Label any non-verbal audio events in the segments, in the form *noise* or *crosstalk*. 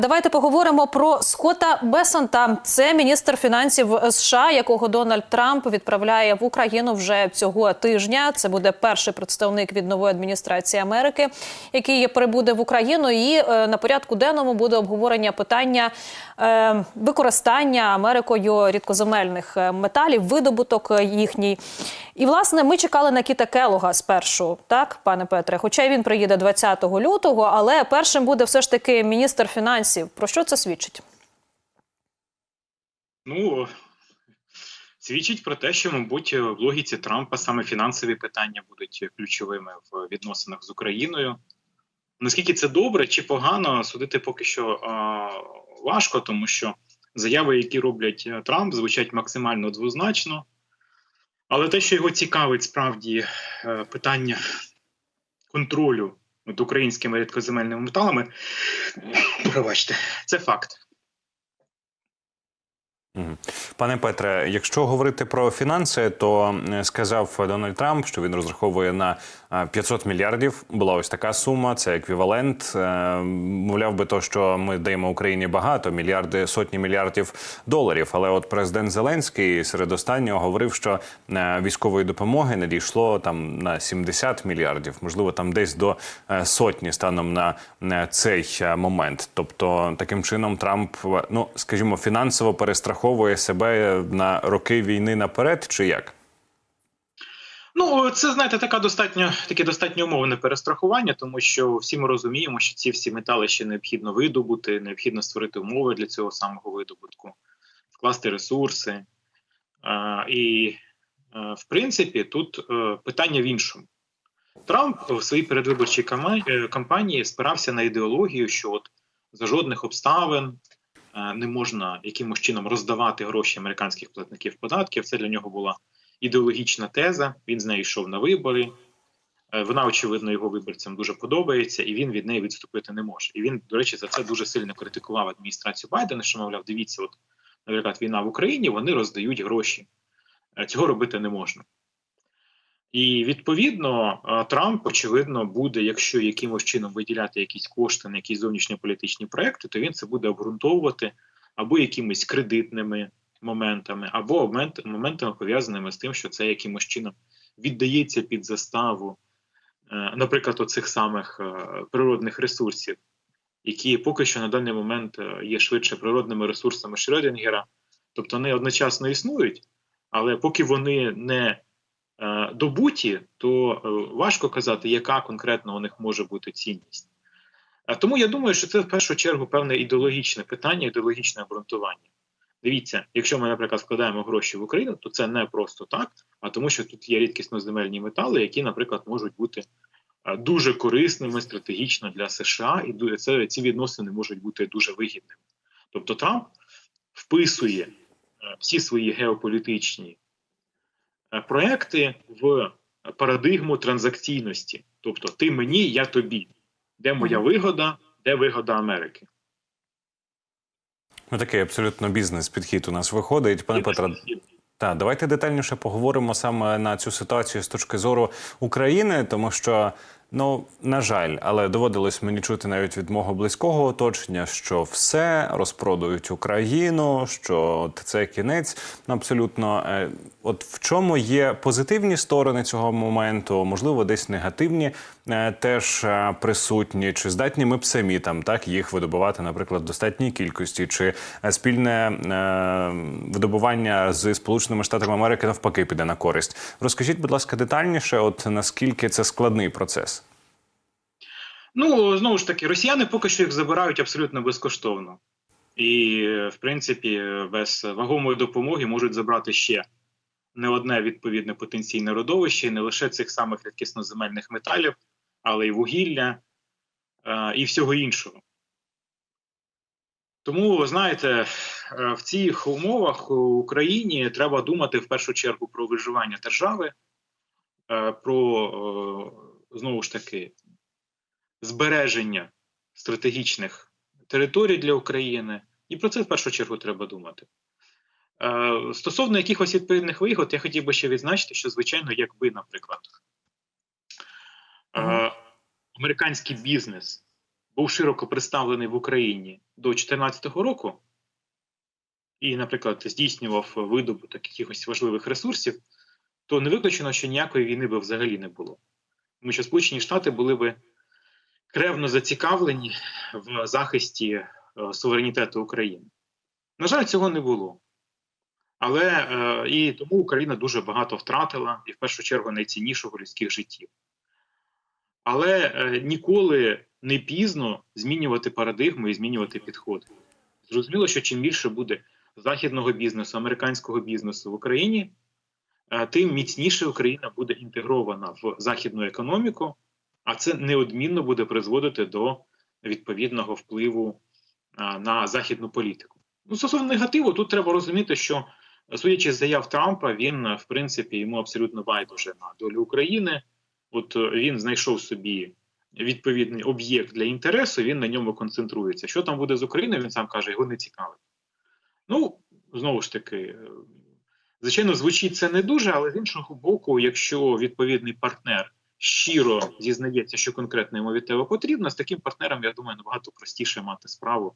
Давайте поговоримо про Скотта Бесонта. Це міністр фінансів США, якого Дональд Трамп відправляє в Україну вже цього тижня. Це буде перший представник від нової адміністрації Америки, який прибуде в Україну. І е, на порядку денному буде обговорення питання використання Америкою рідкоземельних е, металів, видобуток е, їхній. І власне ми чекали на Кіта Келога спершу, так, пане Петре. Хоча він приїде 20 лютого, але першим буде все ж таки міністр фінансів. Про що це свідчить? Ну свідчить про те, що, мабуть, в логіці Трампа саме фінансові питання будуть ключовими в відносинах з Україною. Наскільки це добре чи погано, судити поки що важко, тому що заяви, які роблять Трамп, звучать максимально двозначно. Але те, що його цікавить справді е, питання контролю над українськими рідкоземельними металами, *coughs* пробачте, це факт. Пане Петре, якщо говорити про фінанси, то е, сказав Дональд Трамп, що він розраховує на е, 500 мільярдів. Була ось така сума, це еквівалент. Е, Мовляв би то, що ми даємо Україні багато, мільярди, сотні мільярдів доларів. Але от президент Зеленський серед останнього говорив, що е, військової допомоги надійшло там на 70 мільярдів, можливо, там десь до е, сотні станом на е, цей е, момент. Тобто, таким чином Трамп, е, ну скажімо, фінансово перестраховує себе на роки війни наперед, чи як? Ну, це знаєте, така достатньо таке достатньо умовне перестрахування, тому що всі ми розуміємо, що ці всі метали ще необхідно видобути, необхідно створити умови для цього самого видобутку, вкласти ресурси. А, і, в принципі, тут а, питання в іншому. Трамп в своїй передвиборчій е, кампанії спирався на ідеологію, що от за жодних обставин е, не можна якимось чином роздавати гроші американських платників податків. Це для нього була ідеологічна теза. Він з нею йшов на вибори. Е, Вона, очевидно, його виборцям дуже подобається, і він від неї відступити не може. І він, до речі, за це дуже сильно критикував адміністрацію Байдена, що мовляв, дивіться, от, наприклад, війна в Україні, вони роздають гроші. Е, Цього робити не можна. І відповідно Трамп, очевидно, буде, якщо якимось чином виділяти якісь кошти на якісь зовнішньополітичні проекти, то він це буде обґрунтовувати або якимись кредитними моментами, або моментами пов'язаними з тим, що це якимось чином віддається під заставу, е, наприклад, оцих самих е, природних ресурсів, які поки що на даний момент е, є швидше природними ресурсами Шрёдінгера, тобто вони одночасно існують, але поки вони не добуті, то е, важко казати, яка конкретно у них може бути цінність. Е, Тому я думаю, що це в першу чергу певне ідеологічне питання, ідеологічне обґрунтування. Дивіться, якщо ми, наприклад, складаємо гроші в Україну, то це не просто так, а тому, що тут є рідкісноземельні метали, які, наприклад, можуть бути е, дуже корисними стратегічно для США, і це ці відносини можуть бути дуже вигідними. Тобто Трамп вписує е, всі свої геополітичні е, проекти в парадигму транзакційності. Тобто, ти мені, я тобі. Де моя вигода, де вигода Америки? Ну такий абсолютно бізнес-підхід у нас виходить. Пане Петро, та давайте детальніше поговоримо саме на цю ситуацію з точки зору України, тому що, ну на жаль, але доводилось мені чути навіть від мого близького оточення, що все розпродають Україну, що це кінець. Ну, абсолютно, е, от в чому є позитивні сторони цього моменту, можливо, десь негативні е, теж е, присутні, чи здатні ми б самі там так їх видобувати, наприклад, в достатній кількості, чи спільне видобування з Сполученими Штатами Америки навпаки піде на користь. Розкажіть, будь ласка, детальніше, от наскільки це складний процес. Ну, знову ж таки, росіяни поки що їх забирають абсолютно безкоштовно. І, в принципі, без вагомої допомоги можуть забрати ще не одне відповідне потенційне родовище, не лише цих самих рідкісноземельних металів, але й вугілля е, і всього іншого. Тому, знаєте, е, в цих умовах Україні треба думати в першу чергу про виживання держави, е, про знову ж таки збереження стратегічних територій для України, і про це в першу чергу треба думати. Е, Стосовно якихось відповідних вигод, я хотів би ще відзначити, що, звичайно, якби, наприклад, е, американський бізнес був широко представлений в Україні до 2014 року, і, наприклад, здійснював видобуток якихось важливих ресурсів, то не виключено, що ніякої війни би взагалі не було. Тому що Сполучені Штати були би кревно зацікавлені в захисті е, суверенітету України. На жаль, цього не було. Але е, і тому Україна дуже багато втратила, і в першу чергу найціннішого людських життів. Але е, ніколи не пізно змінювати парадигму і змінювати підходи. Зрозуміло, що чим більше буде західного бізнесу, американського бізнесу в Україні, е, тим міцніше Україна буде інтегрована в західну економіку, а це неодмінно буде призводити до відповідного впливу на західну політику. Ну, стосовно негативу, тут треба розуміти, що судячи з заяв Трампа, він в принципі йому абсолютно байдуже на долю України. От е, він знайшов собі відповідний об'єкт для інтересу, він на ньому концентрується. Що там буде з Україною, він сам каже, його не цікавить. Ну, знову ж таки, е, звичайно, звучить це не дуже, але з іншого боку, якщо відповідний партнер щиро зізнається, що конкретно йому від тебе потрібно, з таким партнером, я думаю, набагато простіше мати справу,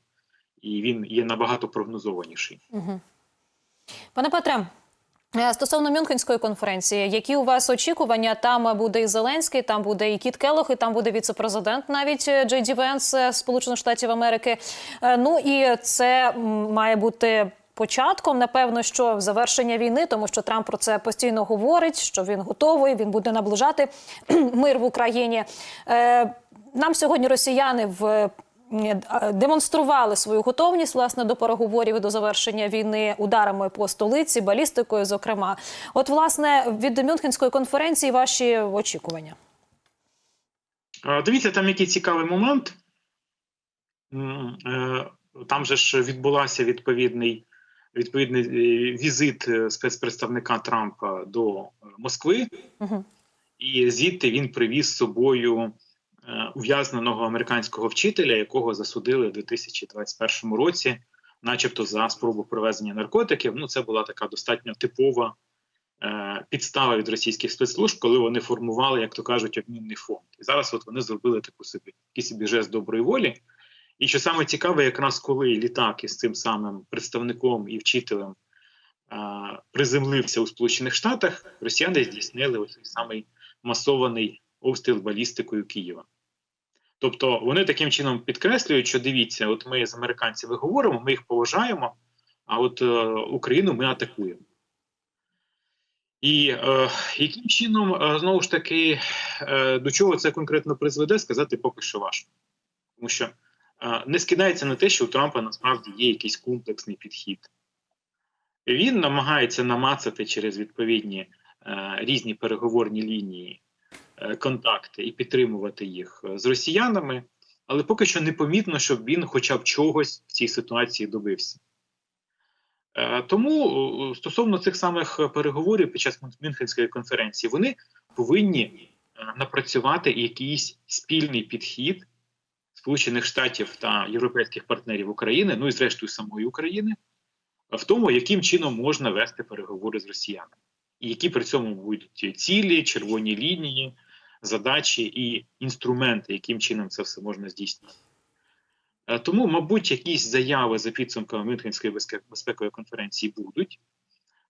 і він є набагато прогнозованіший. Угу. Пане Петре, е, стосовно Мюнхенської конференції, які у вас очікування? Там буде і Зеленський, там буде і Кіт Келох, і там буде віце-президент, навіть е, Джей Ді Венс е, Сполучених Штатів Америки. Ну і це має бути. Початком, напевно, що завершення війни, тому що Трамп про це постійно говорить, що він готовий, він буде наближати *clears throat* мир в Україні. Е, Нам сьогодні росіяни в е, демонстрували свою готовність власне до переговорів до завершення війни ударами по столиці, балістикою. Зокрема, от власне від Мюнхенської конференції ваші очікування. Дивіться, там який цікавий момент. Е, Там же ж відбулася відповідний, відповідний е, візит е, спецпредставника Трампа до е, Москви, Угу. і звідти він привіз з собою ув'язненого американського вчителя, якого засудили у 2021 році, начебто за спробу привезення наркотиків. Ну, це була така достатньо типова підстава від російських спецслужб, коли вони формували, як то кажуть, обмінний фонд. І зараз от вони зробили таку собі такий собі жест доброї волі. І що саме цікаве, якраз коли літак із цим самим представником і вчителем приземлився у Сполучених Штатах, росіяни здійснили ось самий масований обстріл балістикою Києва. Тобто вони таким чином підкреслюють, що дивіться, от ми з американцями говоримо, ми їх поважаємо, а от е, Україну ми атакуємо. І е, яким чином, е, знову ж таки, е, до чого це конкретно призведе, сказати поки що важко. Тому що не скидається на те, що у Трампа насправді є якийсь комплексний підхід. Він намагається намацати через відповідні е, різні переговорні лінії е, контакти і підтримувати їх е, з росіянами, але поки що непомітно, щоб він хоча б чогось в цій ситуації добився. Тому стосовно цих самих переговорів під час Мюнхенської конференції, вони повинні напрацювати якийсь спільний підхід Сполучених Штатів та європейських партнерів України, ну і зрештою самої України, в тому, яким чином можна вести переговори з росіянами, і які при цьому будуть цілі, червоні лінії, задачі і інструменти, яким чином це все можна здійснити. Е, Тому, мабуть, якісь заяви за підсумками Мюнхенської безпекової конференції будуть,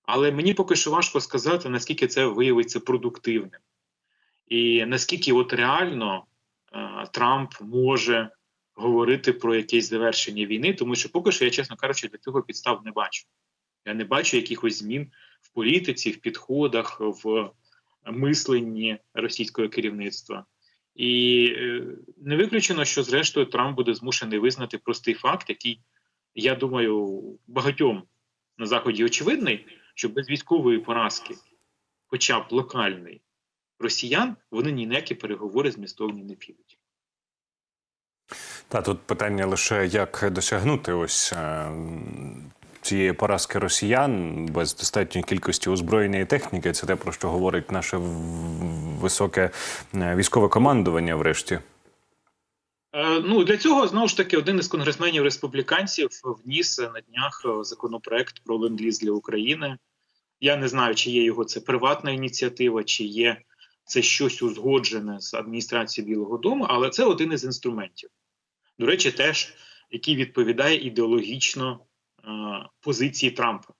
але мені поки що важко сказати, наскільки це виявиться продуктивним, і наскільки от реально Трамп може говорити про якесь завершення війни, тому що поки що я, чесно кажучи, для цього підстав не бачу. Я не бачу якихось змін в політиці, в підходах, в мисленні російського керівництва. І е, не виключено, що зрештою Трамп буде змушений визнати простий факт, який, я думаю, багатьом на заході очевидний, що без військової поразки, хоча б локальної, росіян, вони ні на які переговори змістовні не підуть. Та тут питання лише як досягнути ось е, цієї поразки росіян без достатньої кількості озброєння і техніки. Це те, про що говорить наше високе е, військове командування, врешті. Е, Ну для цього знову ж таки один із конгресменів республіканців вніс на днях е, законопроект про ленд-ліз для України. Я не знаю, чи є його це приватна ініціатива, чи є це щось узгоджене з адміністрацією Білого Дому, але це один із інструментів. До речі, теж який відповідає ідеологічно е, позиції Трампа.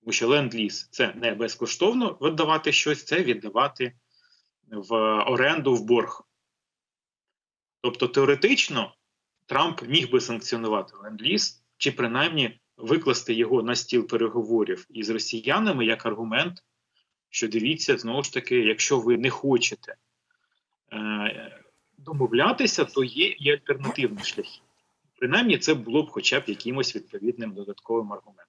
Тому що ленд-ліз це не безкоштовно віддавати щось, це віддавати в оренду в борг. Тобто, теоретично Трамп міг би санкціонувати ленд-ліз, чи принаймні викласти його на стіл переговорів із росіянами як аргумент, що дивіться, знову ж таки, якщо ви не хочете е, домовлятися, то є і альтернативні шляхи. Принаймні, це було б хоча б якимось відповідним додатковим аргументом.